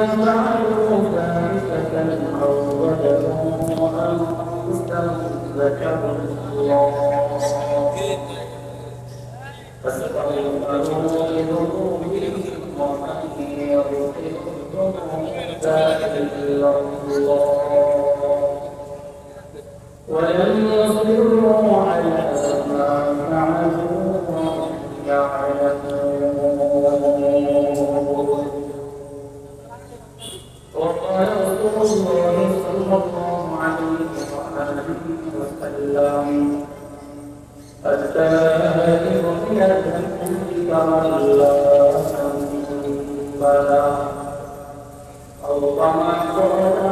Amen. التائب من لا ذنب له أو كما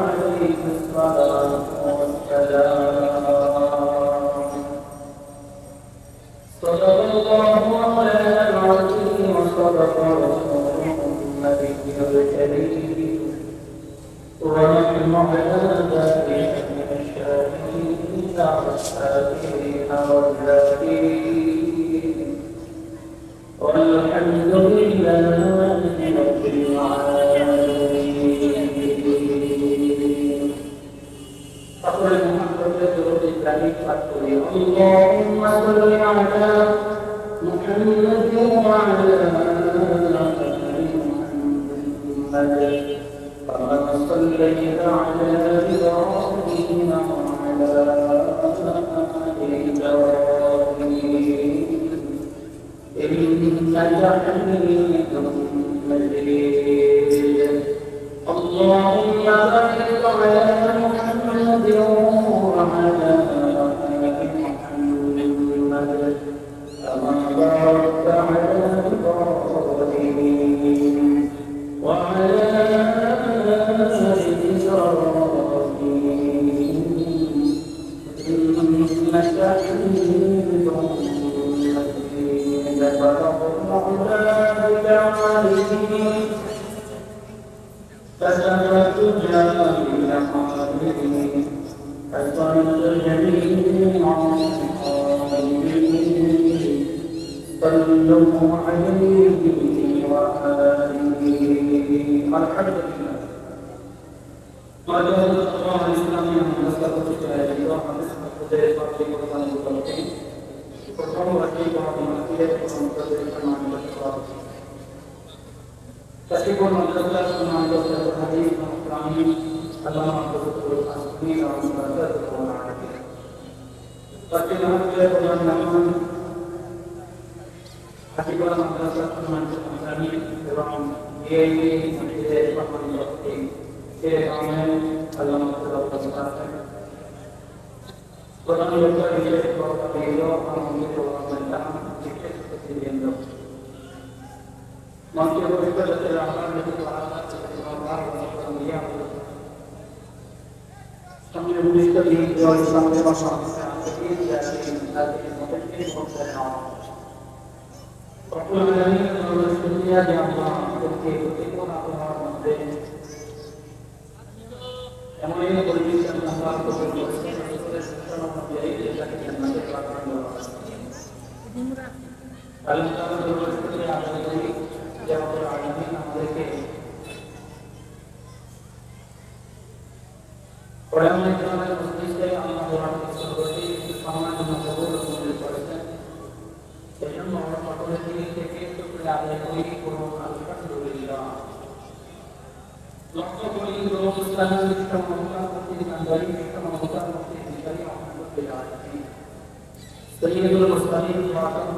عليه الصلاة والسلام صدق الله مولانا العظيم وصدق رسوله النبي الكريم ونحن على ذلك من الشاهدين. والسابقين والذاكرين والحمد لله رب العالمين. أقول محمد درود الكريم فاتقوا اللهم صل على محمد وعلى آل محمد كما صليت على وعلى عليه وآله الحمد لله قال الله الإسلام من مسلك التجاري ومسلك التجاري وطن المطلقين وقوم رقيب ومسيح ومتدرك مع الأشرار تسليم المدرسة مع الأشرار الحديث والإكرامين اللهم اغفر للمسلمين والمسلمات والمعارفين فكنا نحن Así que vamos a comenzar devam yeyi samkide pakman yotti ke amen Allah taala berkata Quran yotta ye ko dilo amun ko amenta dikhe sindendo Mangke ko ida tera aman yo samne dalam berbagai yang ada سید المستانی کے بعد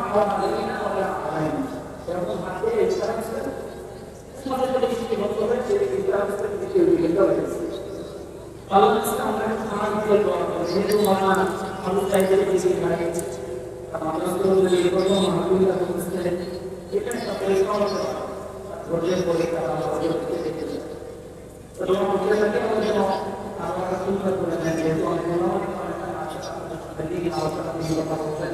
মা হাওয়া আলাইনা ওয়া লা আলাইনা এরকম ভাবে ইসলাম ছিল সমাজের প্রতি দৃষ্টি বন্ধ হয়ে যে ইসলাম ছিল দৃষ্টি বিগত হয়েছে আল্লাহ রাসূল আমরা সমাজ করে করি যেহেতু মানা মানুষ চাইতে বেশি খায় আমাদের রাসূল এরকম মাহবুবুল্লাহ বলছিলেন এটা একটা পরিকল্পনা ধৈর্যের পরীক্ষা আমরা অর্জন করতে পেরেছি এবং আমাদের কাছে আমাদের আমরা সুন্দর করে দেন যেহেতু অনেক মনোমত দিকে আলোচনা দিয়ে কথা বলছেন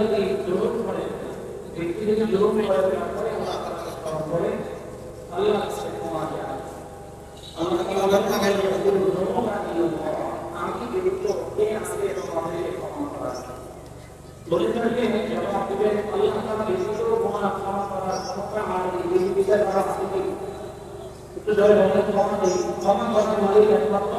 যদি জরুর করে, ব্যক্তি যদি জরুর করে তাআলা বলে আল্লাহ ক্ষমা চায় আল্লাহ তাআলা বলেন আমি বিরুদ্ধ হতে আসলে আমাদের ক্ষমা করা বলে থাকেন জবাব দেবেন, আল্লাহ তাআলা বিরুদ্ধ ক্ষমা ক্ষমা করার ক্ষমতা আর এই বিচার করা আসলে একটু জয় বলেন ক্ষমা ক্ষমা করার মালিক একমাত্র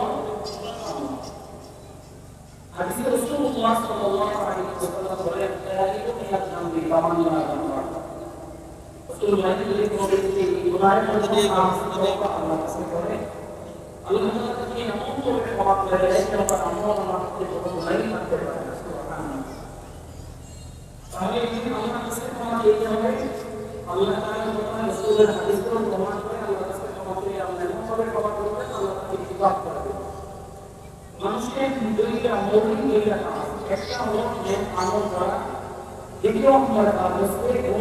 হাদিসে রাসূলুল্লাহ সাল্লাল্লাহু আলাইহি ওয়াসাল্লাম বলেন তাইয়ুব মিনাত যামবি কামান লা যামবা বলেন যদি কোনো ব্যক্তি গুনাহের মধ্যে তওবা আল্লাহ কাছে করে আল্লাহ তাআলা তাকে এমন করে ক্ষমা করে দেয় মানুষের যে হচ্ছে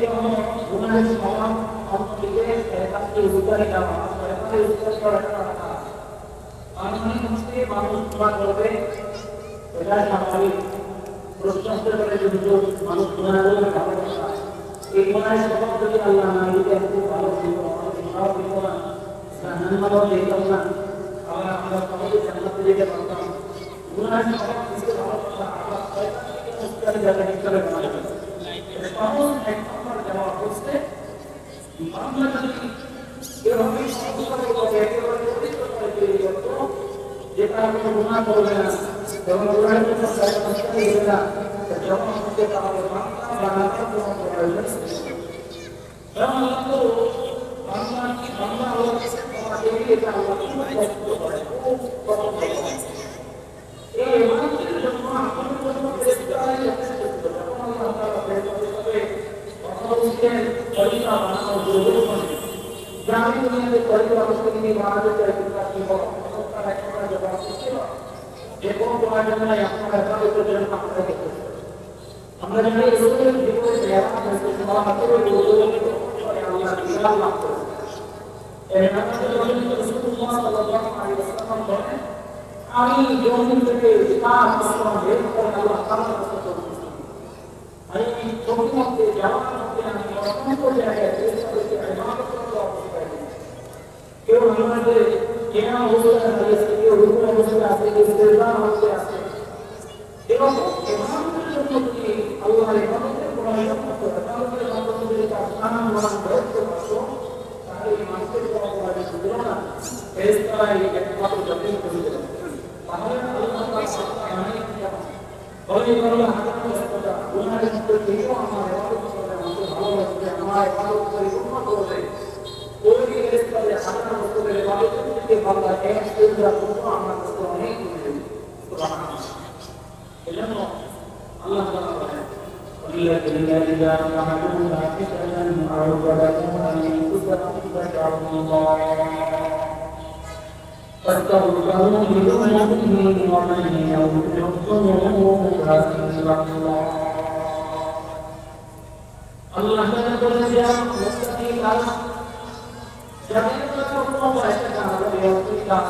একদিকে হলো গুনাহের ক্ষমা অন্যদিকে শয়তানকে উদ্ধারে দেওয়া শয়তানের করাটা রাখা হচ্ছে মানুষ গুনাহ করবে এটা স্বাভাবিক প্রশ্নতে করে যদি মানুষ গুনাহ করবে ভালো এই গুনাহের স্বভাব যদি আল্লাহ না দিতে খুব ভালো ছিল আমাদের গুনাহ না জাহান্নামও যেতাম না আবার আমরা সবাই জান্নাতে যেতে পারতাম গুনাহের স্বভাব কিছু ভালো কথা শয়তান থেকে মুস্তারি জায়গা হিসেবে বানাবেন সহজ এক জবাব হচ্ছে বাংলা যদি এভাবে সংস্কার করে একেবারে পবিত্র করে তৈরি করতো, যে তারা কোনো গুনাহ করবে না, এবং গুনাহের জন্য মুস্তারি হবে না যখন হচ্ছে তাহলে বাংলা বানানোর কোনো প্রয়োজন আল্লাহ তো বাংলা বাংলা ক্ষমা চেয়ে এটা আল্লাহ খুব পছন্দ করে খুব পছন্দ করে এই মানুষের জন্য আমাদের জন্য ফেরেশতা তরিকা বানানো জরুরি নয় গ্রামীণ দুনিয়াতে তরিকা অবস্থা তিনি বানাতে চাইছেন তার কি বড় তার একটা জবাব ছিল যে কোন তোমার জন্য আপনার হেফাজতের জন্য আপনারা দেখতেছেন আমরা জানি রসুলের জীবনে দেওয়া হয়েছে তোমার হাতে আল্লাহ বিশাল লাভ করেছে এর নামে রসুল্লাহ সাল্লাল্লাহু আলাইহি ওয়াসাল্লাম বলেন আমি জমিন থেকে সাত আসমান বের করে আল্লাহ তাআলার করতেছি আমি জমির মধ্যে যাওয়ার মধ্যে আমি অসংখ্য জায়গায় চেষ্টা কেউ আমাদের কেনা অবস্থায় দাঁড়িয়েছে কেউ রুকু অবস্থায় আছে, কেউ সেজদা অবস্থায় আছে। এবং ইবাদতের জন্য যদি আল্লাহর প্রয়োজন করতে হয় তাহলে তার স্থান মান করতে পারতো তাহলে এই মানুষের কোনো প্রয়োজন ছিল না। ফেরেশতারাই একমাত্র আল্লাহ তাআলা বলেছেন মুত্তাকি যাদের কোনো পয়সা কাজ করে অতি কাজ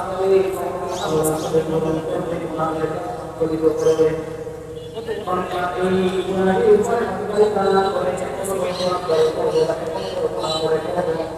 আল্লাহ তাদের মতন গুনাহের করিত করবে অনেক এই গুনাহের উপর আল্লাহ করে কোনো করে করে না করে করে করে করে না করে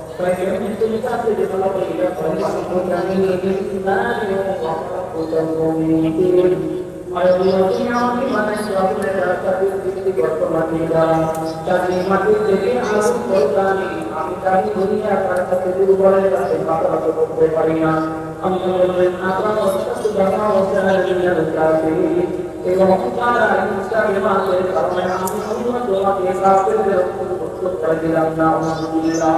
আমি দৃষ্টি বর্তমানে তাদের মাটি থেকে আগুন করতানি আমি জানি দুনিয়া তার কাছে দুর্বলের কাছে মাথা করতে পারি না আল্লাহ আপনার অস্ত্র জামা অস্ত্রের দুনিয়ার কাছে এবং তারা ইসলামে মাসের কারণে আমি অন্য তোমাকে কাফেরদের মুক্ত করে দিলাম না আলহামদুলিল্লাহ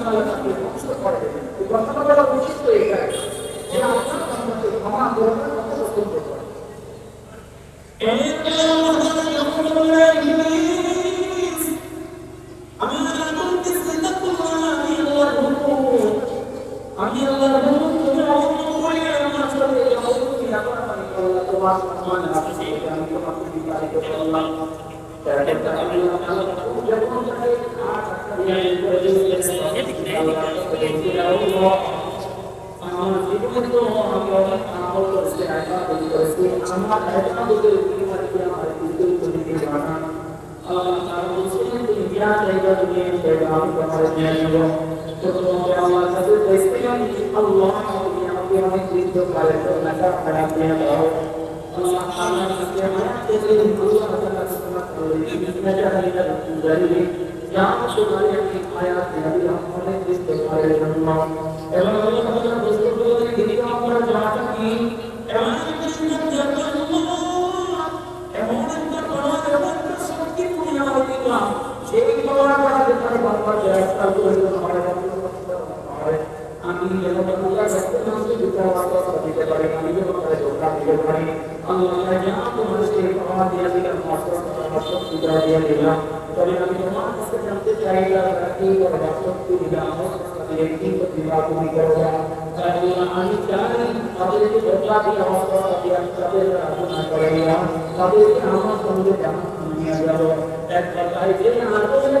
আল্লাহ তাকে মুক্ত করে কথাটা বলা উচিত এটাই যে আপনার সম্পর্কে ক্ষমা করবেন কত পছন্দ করেন আমি আমি আল্লাহর তুমি অবলম্বন করি আমার সাথে না করা মানে আল্লাহ তোমার সম্মান আছে আমি তোমাকে বিতাড়িত করলাম আমার এবং আল্লাহ তাআলা বুঝতে বলেন তিনি আমরা জানা কি এমন এমন একটা বড় এমন একটা শক্তি তুমি আমাকে দিলাম সেই বড় আমাদের তার বাবা যে রাস্তা করে আমাদের আমি যেন বাংলা রাখতে আমাকে দুটো আওয়াজ দিতে পারি আমি যেন তার ধোকা দিতে পারি আল্লাহ যা তোমার সেই পাওয়া দিয়ে দিলাম মাত্র তোমার শক্তি দিয়ে দিলাম তবে আমি তোমার কাছে জানতে চাইলাম প্রতিভা তুমি করবা আল্লাহ আমি চাই তাদেরকে আমার আলোচনা সঙ্গে নিয়ে গেল এক কথায় যে আগুনে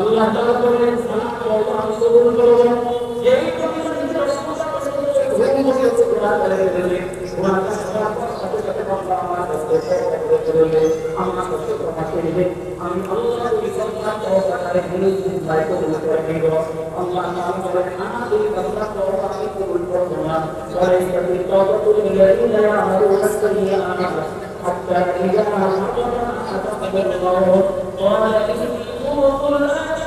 আল্লাহ তাআলা বলেন সালাত ও রাসূল করবেন যেই পরিমাণ নিজের সমস্যা করে ঘুম বসে গুনাহ করে দেবে গুনাহ করার সাথে সাথে আল্লাহ আমার কাছে ক্ষমা করে দেবে আমার কাছে ক্ষমা করে দেবে আমি আল্লাহ এই সন্তান ও তার ভুল ভাই করে দেব আল্লাহ তাআলা বলেন আমি এই বান্দা তো আমি কবুল করব না পরে এই তওবা করে নিয়ে আমার ওয়াসিয়া حتى إذا حضر أحدهم الموت قال إني قلت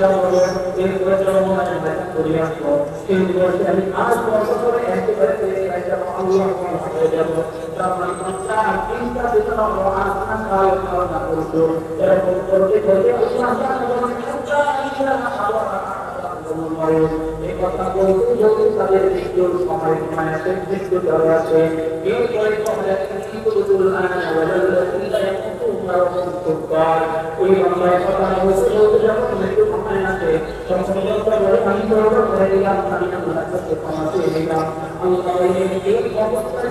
এগুলো কি আবশ্যক হাদিস যাবো এরপরে জনমনে ব্যাখ্যা করে আসবো এরপরে আমি আজ বছর ধরে একেবারে পেয়ে যাবো আল্লাহ হয়ে যাবো তারপরে তার তিনটা বেতন হলো আসান কাল ধারণা করছো এরকম করতে করতে এই কথা বলতে যদি তাদের মৃত্যুর সময় মানে মৃত্যু ধরে আছে এরপরে ওই বাংলায় কথা বলতে আমি তো করে দিলাম আমি আল্লাহ কাছে ক্ষমা চেয়ে নিলাম আল্লাহ এই অবস্থায়